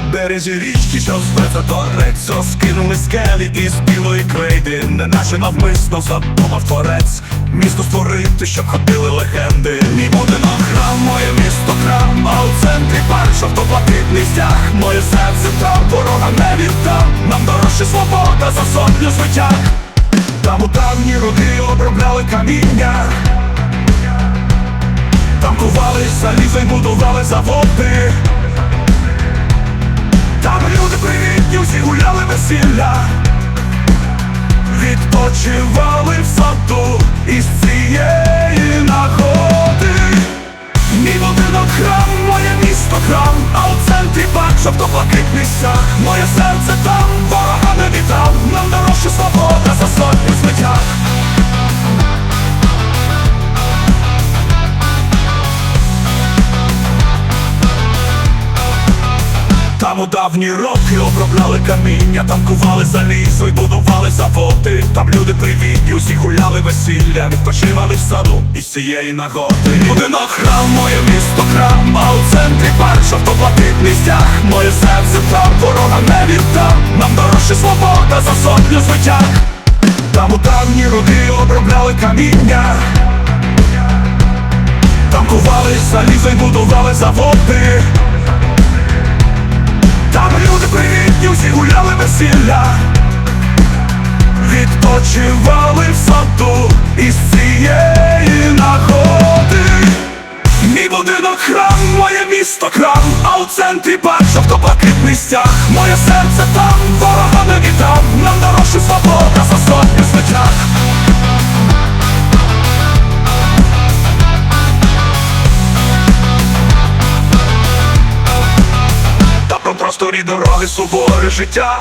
березі річки, що зветься до Рецо. Скинули скелі із білої крейди. Не наше навмисно задумав творець. Місто створити, щоб ходили легенди. Мій будинок храм, моє місто храм. А у центрі парк, жовто-блакитний стяг. Моє серце там, ворога не віддам. Нам дорожче свобода за сотню звитяг. Там у давні роки обробляли каміння. Там кували залізо й будували заводи гуляли весілля Відпочивали в саду із цієї нагоди. Мій будинок храм, моє місто храм, а у центрі парк, жовто-блакитний сяг. Моє серце там, ворога не вітав, Нам дорожче свобода Там у давні роки обробляли каміння, там кували залізо й будували заводи. Там люди привітні, усі гуляли весілля, відпочивали в саду із цієї нагоди. Будинок храм, моє місто храм, а у центрі парк, жовто-блакитний стяг. Моє серце там, ворога не віддам. Нам дорожче свобода за сотню звитяг. Там у давні роки обробляли каміння. Там кували залізо й будували заводи. Гуляли весілля. Відпочивали в саду із цієї нагоди. Мій будинок храм, моє місто храм, а у центрі парк, жовто-блакитний стяг. Моє серце там, ворога не віддам Нам дорожче свобода за сотню звитяг. Та про просторі дороги суворе життя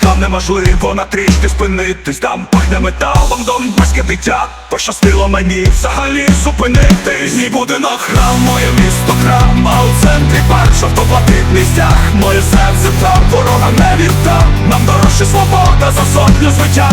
Там неможливо на трішки спинитись. Там пахне металом донбаське дитя Пощастило мені взагалі зупинитись. Мій будинок храм, моє місто храм. А у центрі парк, жовто-блакитний стяг Моє серце там, ворога не вірта Нам дорожче свобода за сотню звитяг